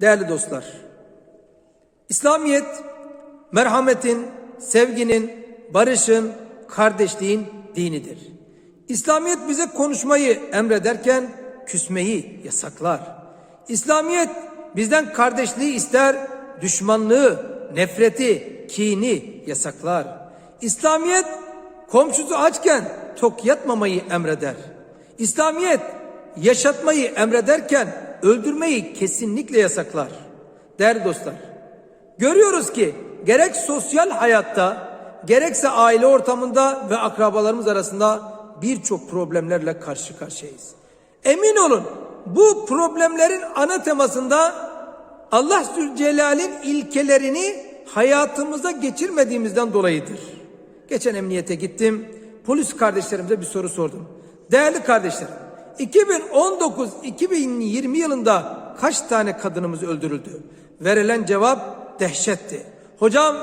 Değerli dostlar, İslamiyet merhametin, sevginin, barışın, kardeşliğin dinidir. İslamiyet bize konuşmayı emrederken küsmeyi yasaklar. İslamiyet bizden kardeşliği ister, düşmanlığı, nefreti, kini yasaklar. İslamiyet komşusu açken tok yatmamayı emreder. İslamiyet yaşatmayı emrederken öldürmeyi kesinlikle yasaklar. Değerli dostlar, görüyoruz ki gerek sosyal hayatta gerekse aile ortamında ve akrabalarımız arasında birçok problemlerle karşı karşıyayız. Emin olun bu problemlerin ana temasında Allah Zülcelal'in ilkelerini hayatımıza geçirmediğimizden dolayıdır. Geçen emniyete gittim. Polis kardeşlerimize bir soru sordum. Değerli kardeşlerim, 2019-2020 yılında kaç tane kadınımız öldürüldü? Verilen cevap dehşetti. Hocam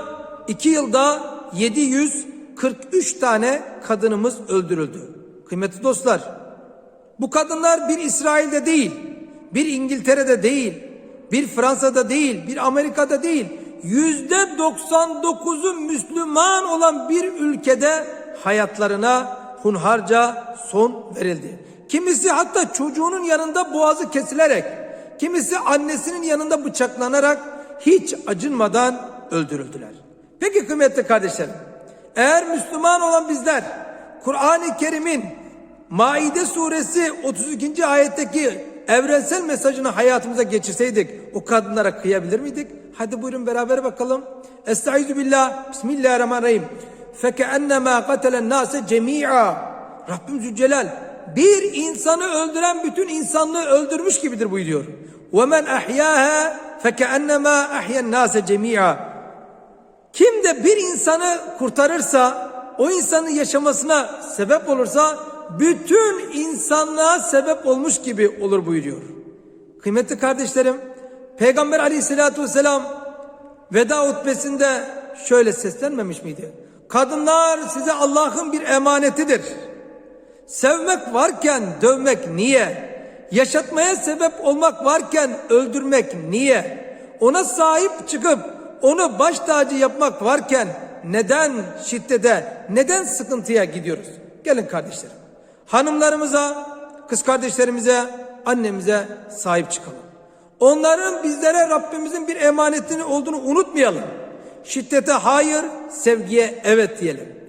2 yılda 743 tane kadınımız öldürüldü. Kıymetli dostlar, bu kadınlar bir İsrail'de değil, bir İngiltere'de değil, bir Fransa'da değil, bir Amerika'da değil, yüzde 99'u Müslüman olan bir ülkede hayatlarına hunharca son verildi. Kimisi hatta çocuğunun yanında boğazı kesilerek, kimisi annesinin yanında bıçaklanarak hiç acınmadan öldürüldüler. Peki kıymetli kardeşlerim, eğer Müslüman olan bizler Kur'an-ı Kerim'in Maide suresi 32. ayetteki evrensel mesajını hayatımıza geçirseydik o kadınlara kıyabilir miydik? Hadi buyurun beraber bakalım. Estaizu billah. Bismillahirrahmanirrahim. Fekennema katelen nase cemi'a. Rabbim Zülcelal bir insanı öldüren bütün insanlığı öldürmüş gibidir buyuruyor. Men ahyâhe fekennema ahyen nase cemi'a. Kim de bir insanı kurtarırsa, o insanın yaşamasına sebep olursa bütün insanlığa sebep olmuş gibi olur buyuruyor. Kıymetli kardeşlerim, Peygamber aleyhissalatü vesselam veda hutbesinde şöyle seslenmemiş miydi? Kadınlar size Allah'ın bir emanetidir. Sevmek varken dövmek niye? Yaşatmaya sebep olmak varken öldürmek niye? Ona sahip çıkıp onu baş tacı yapmak varken neden şiddete, neden sıkıntıya gidiyoruz? Gelin kardeşlerim. Hanımlarımıza, kız kardeşlerimize, annemize sahip çıkalım. Onların bizlere Rabbimizin bir emanetini olduğunu unutmayalım. Şiddete hayır, sevgiye evet diyelim.